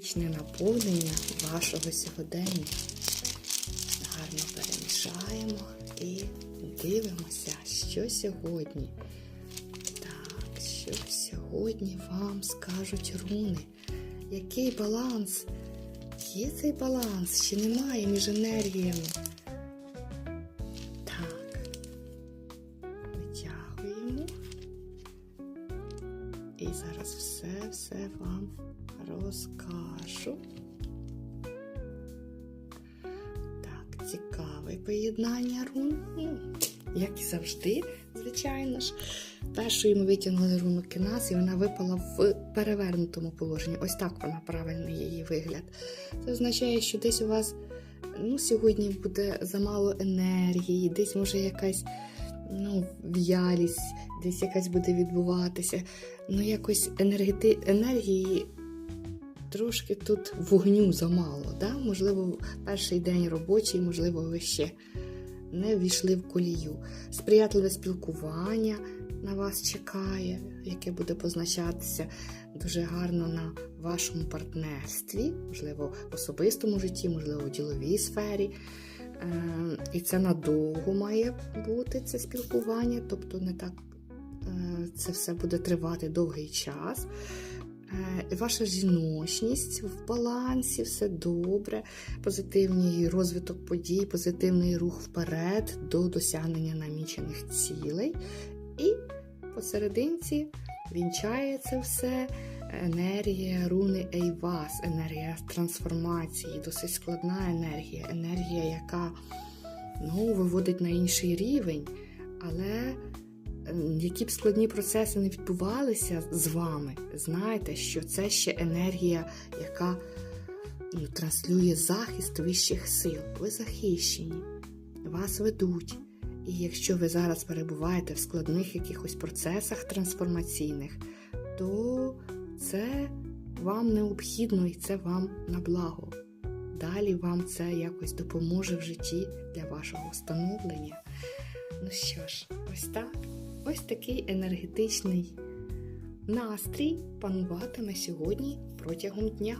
Вічне наповнення вашого сьогодення. Гарно перемішаємо і дивимося, що сьогодні. Так, що сьогодні вам скажуть руни? Який баланс? Є цей баланс, чи немає між енергіями? І зараз все-все вам розкажу. Так, цікаве поєднання рун. Ну, як і завжди, звичайно ж. Першою ми витягнули руну Кенас, і вона випала в перевернутому положенні. Ось так вона правильний її вигляд. Це означає, що десь у вас ну, сьогодні буде замало енергії, десь може якась ну, в'ялість, десь якась буде відбуватися. Ну, якось енергети... енергії трошки тут вогню замало. Да? Можливо, перший день робочий, можливо, ви ще не ввійшли в колію. Сприятливе спілкування на вас чекає, яке буде позначатися дуже гарно на вашому партнерстві, можливо, в особистому житті, можливо, в діловій сфері. Е, І це надовго має бути це спілкування, тобто не так е, це все буде тривати довгий час. Е, Ваша жіночність в балансі, все добре, позитивний розвиток подій, позитивний рух вперед до досягнення намічених цілей. І посерединці вінчає це все енергія руни Ейвас, енергія трансформації, досить складна енергія, енергія, яка ну, виводить на інший рівень. Але які б складні процеси не відбувалися з вами, знайте, що це ще енергія, яка ну, транслює захист вищих сил. Ви захищені, вас ведуть. І якщо ви зараз перебуваєте в складних якихось процесах трансформаційних, то це вам необхідно і це вам на благо. Далі вам це якось допоможе в житті для вашого встановлення. Ну що ж, ось так. Ось такий енергетичний настрій пануватиме сьогодні протягом дня.